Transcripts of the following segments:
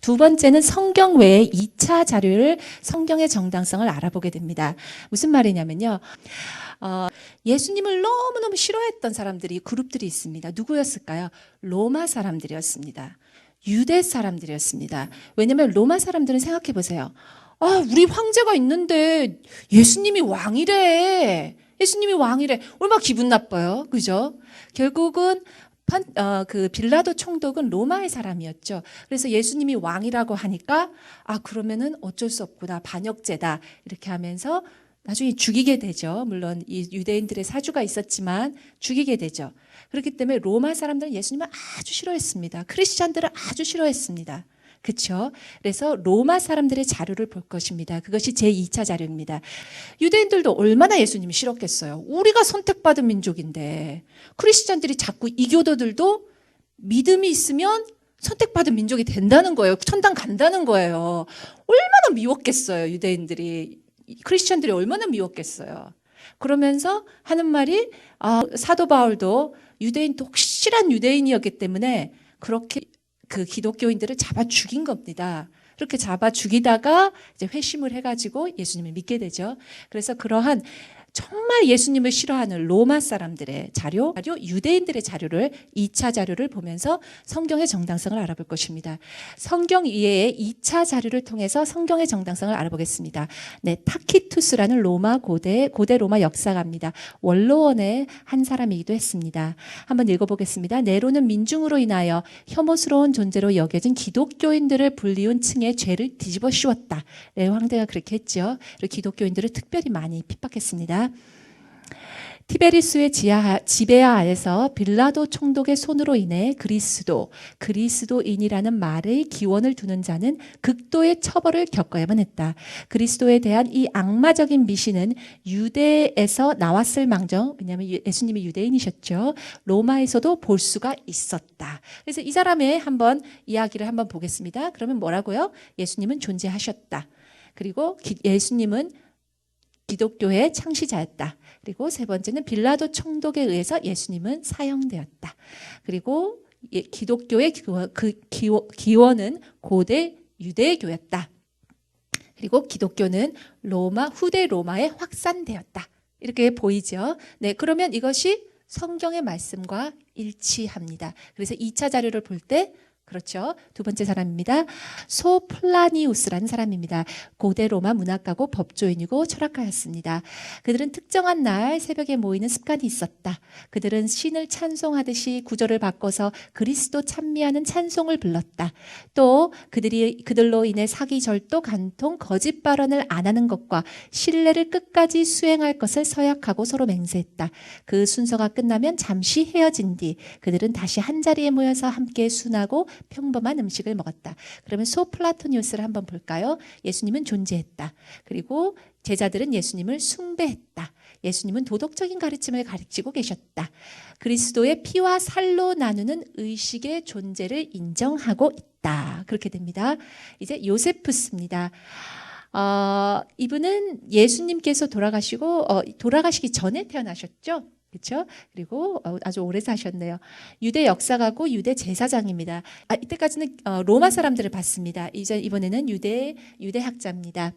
두 번째는 성경 외에 2차 자료를 성경의 정당성을 알아보게 됩니다. 무슨 말이냐면요. 어, 예수님을 너무너무 싫어했던 사람들이 그룹들이 있습니다. 누구였을까요? 로마 사람들이었습니다. 유대 사람들이었습니다. 왜냐하면 로마 사람들은 생각해 보세요. 아, 우리 황제가 있는데 예수님이 왕이래. 예수님이 왕이래. 얼마나 기분 나빠요. 그죠? 결국은 판, 어, 그 빌라도 총독은 로마의 사람이었죠. 그래서 예수님이 왕이라고 하니까 아 그러면은 어쩔 수 없구나 반역죄다 이렇게 하면서 나중에 죽이게 되죠. 물론 이 유대인들의 사주가 있었지만 죽이게 되죠. 그렇기 때문에 로마 사람들은 예수님을 아주 싫어했습니다. 크리스찬들을 아주 싫어했습니다. 그렇죠? 그래서 로마 사람들의 자료를 볼 것입니다. 그것이 제 2차 자료입니다. 유대인들도 얼마나 예수님이 싫었겠어요. 우리가 선택받은 민족인데 크리스찬들이 자꾸 이교도들도 믿음이 있으면 선택받은 민족이 된다는 거예요. 천당 간다는 거예요. 얼마나 미웠겠어요. 유대인들이 크리스찬들이 얼마나 미웠겠어요. 그러면서 하는 말이 아, 사도 바울도 유대인 독실한 유대인이었기 때문에 그렇게 그 기독교인들을 잡아 죽인 겁니다. 그렇게 잡아 죽이다가 이제 회심을 해가지고 예수님을 믿게 되죠. 그래서 그러한 정말 예수님을 싫어하는 로마 사람들의 자료, 자료, 유대인들의 자료를 2차 자료를 보면서 성경의 정당성을 알아볼 것입니다. 성경 이외의 2차 자료를 통해서 성경의 정당성을 알아보겠습니다. 네, 타키투스라는 로마 고대 고대 로마 역사가입니다. 원로원의 한 사람이기도 했습니다. 한번 읽어보겠습니다. 네로는 민중으로 인하여 혐오스러운 존재로 여겨진 기독교인들을 불리운 층의 죄를 뒤집어 씌웠다. 네, 황대가 그렇게 했죠. 기독교인들을 특별히 많이 핍박했습니다. 티베리스의 지하, 지배하에서 빌라도 총독의 손으로 인해 그리스도, 그리스도인이라는 말의 기원을 두는 자는 극도의 처벌을 겪어야만 했다. 그리스도에 대한 이 악마적인 미신은 유대에서 나왔을 망정, 왜냐하면 예수님이 유대인이셨죠. 로마에서도 볼 수가 있었다. 그래서 이 사람의 한번 이야기를 한번 보겠습니다. 그러면 뭐라고요? 예수님은 존재하셨다. 그리고 예수님은 기독교의 창시자였다. 그리고 세 번째는 빌라도 총독에 의해서 예수님은 사형되었다. 그리고 예, 기독교의 그 기원은 고대 유대교였다. 그리고 기독교는 로마 후대 로마에 확산되었다. 이렇게 보이죠. 네, 그러면 이것이 성경의 말씀과 일치합니다. 그래서 2차 자료를 볼때 그렇죠. 두 번째 사람입니다. 소플라니우스라는 사람입니다. 고대 로마 문학가고 법조인이고 철학가였습니다. 그들은 특정한 날 새벽에 모이는 습관이 있었다. 그들은 신을 찬송하듯이 구절을 바꿔서 그리스도 찬미하는 찬송을 불렀다. 또 그들이 그들로 인해 사기 절도 간통 거짓 발언을 안 하는 것과 신뢰를 끝까지 수행할 것을 서약하고 서로 맹세했다. 그 순서가 끝나면 잠시 헤어진 뒤 그들은 다시 한 자리에 모여서 함께 순하고 평범한 음식을 먹었다. 그러면 소플라토니우스를 한번 볼까요? 예수님은 존재했다. 그리고 제자들은 예수님을 숭배했다. 예수님은 도덕적인 가르침을 가르치고 계셨다. 그리스도의 피와 살로 나누는 의식의 존재를 인정하고 있다. 그렇게 됩니다. 이제 요세푸스입니다. 어, 이분은 예수님께서 돌아가시고 어, 돌아가시기 전에 태어나셨죠. 그렇죠? 그리고 어, 아주 오래 사셨네요. 유대 역사가고 유대 제사장입니다. 아, 이때까지는 어, 로마 사람들을 봤습니다. 이제 이번에는 유대 유대 학자입니다.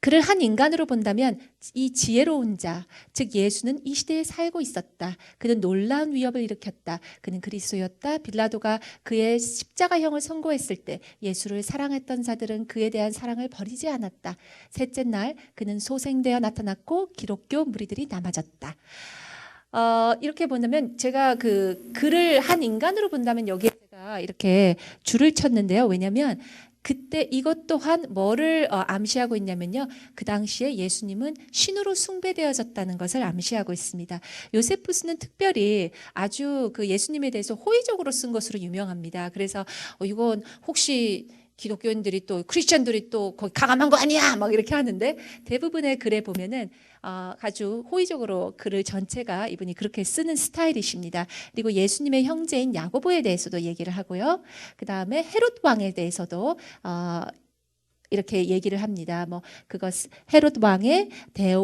그를 한 인간으로 본다면 이 지혜로운 자, 즉 예수는 이 시대에 살고 있었다. 그는 놀라운 위협을 일으켰다. 그는 그리스도였다. 빌라도가 그의 십자가형을 선고했을 때 예수를 사랑했던 자들은 그에 대한 사랑을 버리지 않았다. 셋째 날 그는 소생되어 나타났고 기독교 무리들이 남아졌다. 어, 이렇게 보면 제가 그 글을 한 인간으로 본다면 여기에 제가 이렇게 줄을 쳤는데요. 왜냐하면 그때 이것 또한 뭐를 어, 암시하고 있냐면요. 그 당시에 예수님은 신으로 숭배되어졌다는 것을 암시하고 있습니다. 요세푸스는 특별히 아주 그 예수님에 대해서 호의적으로 쓴 것으로 유명합니다. 그래서 어, 이건 혹시 기독교인들이 또 크리스천들이 또 거기 가감한 거 아니야 막 이렇게 하는데 대부분의 글에 보면은 어, 아주 호의적으로 글을 전체가 이분이 그렇게 쓰는 스타일이십니다. 그리고 예수님의 형제인 야고보에 대해서도 얘기를 하고요. 그 다음에 헤롯 왕에 대해서도 어, 이렇게 얘기를 합니다. 뭐 그것 헤롯 왕의 대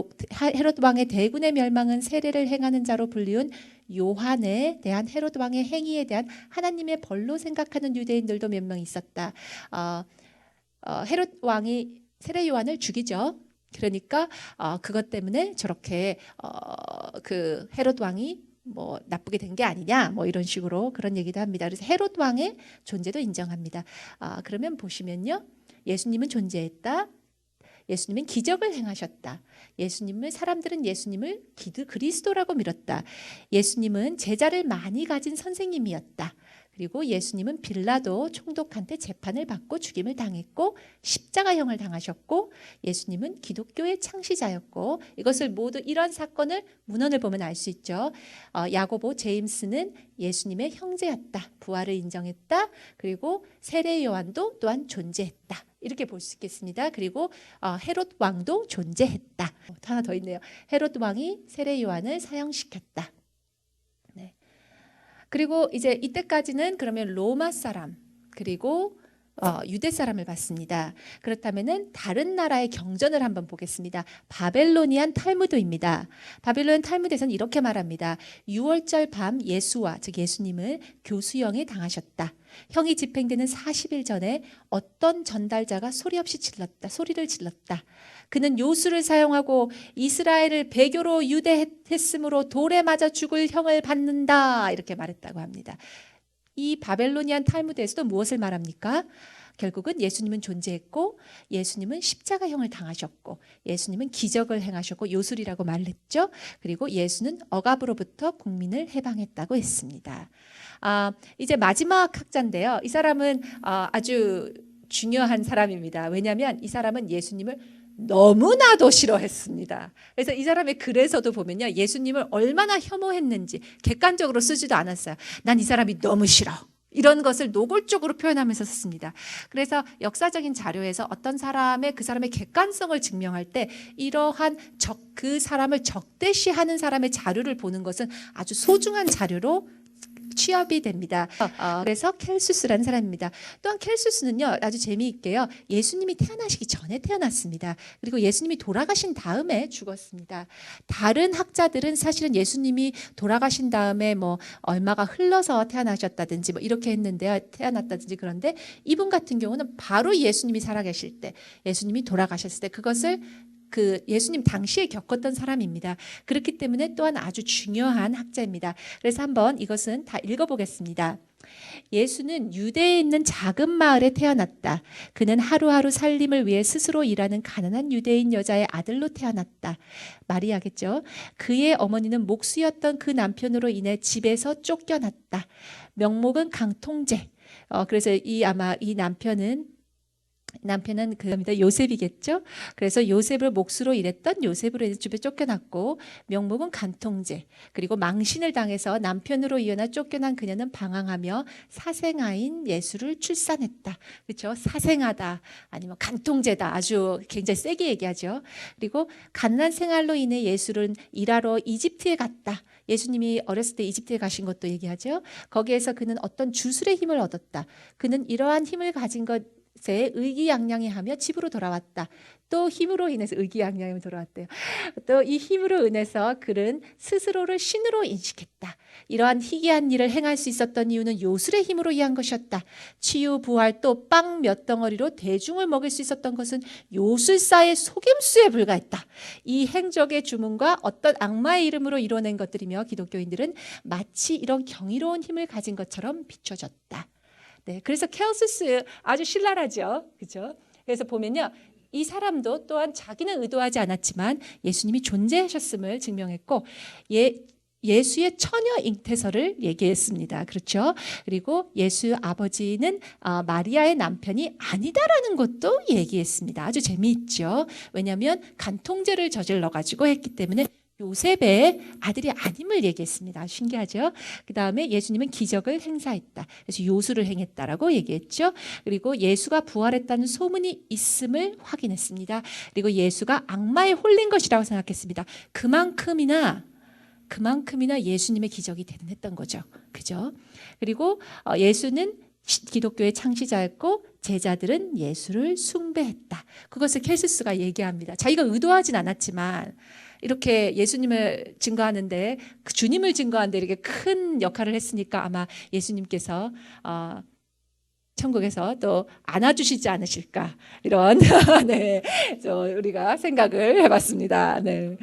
헤롯 왕의 대군의 멸망은 세례를 행하는 자로 불리운 요한에 대한 헤롯 왕의 행위에 대한 하나님의 벌로 생각하는 유대인들도 몇 명 있었다. 어, 어, 헤롯 왕이 세례 요한을 죽이죠. 그러니까 어, 그것 때문에 저렇게 어, 그 헤롯 왕이 뭐 나쁘게 된 게 아니냐 뭐 이런 식으로 그런 얘기도 합니다. 그래서 헤롯 왕의 존재도 인정합니다. 아, 그러면 보시면요. 예수님은 존재했다. 예수님은 기적을 행하셨다. 예수님을 사람들은 예수님을 기드 그리스도라고 믿었다. 예수님은 제자를 많이 가진 선생님이었다. 그리고 예수님은 빌라도 총독한테 재판을 받고 죽임을 당했고 십자가형을 당하셨고 예수님은 기독교의 창시자였고 이것을 모두 이런 사건을 문헌을 보면 알 수 있죠. 어, 야고보 제임스는 예수님의 형제였다. 부활을 인정했다. 그리고 세례 요한도 또한 존재했다. 이렇게 볼 수 있겠습니다. 그리고 어, 헤롯 왕도 존재했다. 어, 하나 더 있네요. 헤롯 왕이 세례 요한을 사형시켰다. 네. 그리고 이제 이때까지는 그러면 로마 사람 그리고 어, 유대 사람을 봤습니다. 그렇다면은 다른 나라의 경전을 한번 보겠습니다. 바벨로니안 탈무드입니다. 바벨론 탈무드에서는 이렇게 말합니다. 6월절 밤 예수와 즉 예수님을 교수형에 당하셨다. 형이 집행되는 40일 전에 어떤 전달자가 소리 없이 질렀다. 소리를 질렀다. 그는 요술을 사용하고 이스라엘을 배교로 유대했으므로 돌에 맞아 죽을 형을 받는다. 이렇게 말했다고 합니다. 이 바벨로니안 탈무드에서도 무엇을 말합니까? 결국은 예수님은 존재했고 예수님은 십자가형을 당하셨고 예수님은 기적을 행하셨고 요술이라고 말했죠. 그리고 예수는 억압으로부터 국민을 해방했다고 했습니다. 아, 이제 마지막 학자인데요. 이 사람은 아, 아주 중요한 사람입니다. 왜냐하면 이 사람은 예수님을 너무나도 싫어했습니다. 그래서 이 사람의 글에서도 보면요. 예수님을 얼마나 혐오했는지 객관적으로 쓰지도 않았어요. 난 이 사람이 너무 싫어. 이런 것을 노골적으로 표현하면서 썼습니다. 그래서 역사적인 자료에서 어떤 사람의 그 사람의 객관성을 증명할 때 이러한 적, 그 사람을 적대시하는 사람의 자료를 보는 것은 아주 소중한 자료로 취업이 됩니다. 어, 그래서 켈수스라는 사람입니다. 또한 켈수스는요 아주 재미있게요 예수님이 태어나시기 전에 태어났습니다. 그리고 예수님이 돌아가신 다음에 죽었습니다. 다른 학자들은 사실은 예수님이 돌아가신 다음에 뭐 얼마가 흘러서 태어나셨다든지 뭐 이렇게 했는데요 태어났다든지 그런데 이분 같은 경우는 바로 예수님이 살아계실 때 예수님이 돌아가셨을 때 그것을 그 예수님 당시에 겪었던 사람입니다. 그렇기 때문에 또한 아주 중요한 학자입니다. 그래서 한번 이것은 다 읽어보겠습니다. 예수는 유대에 있는 작은 마을에 태어났다. 그는 하루하루 살림을 위해 스스로 일하는 가난한 유대인 여자의 아들로 태어났다. 마리아겠죠. 그의 어머니는 목수였던 그 남편으로 인해 집에서 쫓겨났다. 명목은 강통제. 어, 그래서 이 아마 이 남편은 남편은 그입니다. 요셉이겠죠. 그래서 요셉을 몫으로 일했던 요셉으로 집에 쫓겨났고 명목은 간통제 그리고 망신을 당해서 남편으로 이어나 쫓겨난 그녀는 방황하며 사생아인 예수를 출산했다. 그렇죠? 사생아다 아니면 간통제다 아주 굉장히 세게 얘기하죠. 그리고 가난한 생활로 인해 예수는 일하러 이집트에 갔다. 예수님이 어렸을 때 이집트에 가신 것도 얘기하죠. 거기에서 그는 어떤 주술의 힘을 얻었다. 그는 이러한 힘을 가진 것 에 의기양양해하며 집으로 돌아왔다. 또 힘으로 인해서 의기양양해 돌아왔대요. 또 이 힘으로 인해서 그는 스스로를 신으로 인식했다. 이러한 희귀한 일을 행할 수 있었던 이유는 요술의 힘으로 이한 것이었다. 치유, 부활, 또 빵 몇 덩어리로 대중을 먹일 수 있었던 것은 요술사의 속임수에 불과했다. 이 행적의 주문과 어떤 악마의 이름으로 이뤄낸 것들이며 기독교인들은 마치 이런 경이로운 힘을 가진 것처럼 비춰졌다. 네, 그래서 케오스스 아주 신랄하죠. 그죠? 그래서 보면요. 이 사람도 또한 자기는 의도하지 않았지만 예수님이 존재하셨음을 증명했고 예, 예수의 처녀 잉태설을 얘기했습니다. 그렇죠? 그리고 예수 아버지는 어, 마리아의 남편이 아니다라는 것도 얘기했습니다. 아주 재미있죠. 왜냐하면 간통죄를 저질러 가지고 했기 때문에 요셉의 아들이 아님을 얘기했습니다. 신기하죠? 그 다음에 예수님은 기적을 행사했다. 그래서 요술을 행했다라고 얘기했죠. 그리고 예수가 부활했다는 소문이 있음을 확인했습니다. 그리고 예수가 악마에 홀린 것이라고 생각했습니다. 그만큼이나 그만큼이나 예수님의 기적이 대단했던 거죠. 그죠? 그리고 어, 예수는 기독교의 창시자였고 제자들은 예수를 숭배했다. 그것을 캐시스가 얘기합니다. 자기가 의도하진 않았지만 이렇게 예수님을 증거하는데 그 주님을 증거하는데 이렇게 큰 역할을 했으니까 아마 예수님께서 어, 천국에서 또 안아주시지 않으실까 이런 네, 저 우리가 생각을 해봤습니다. 네.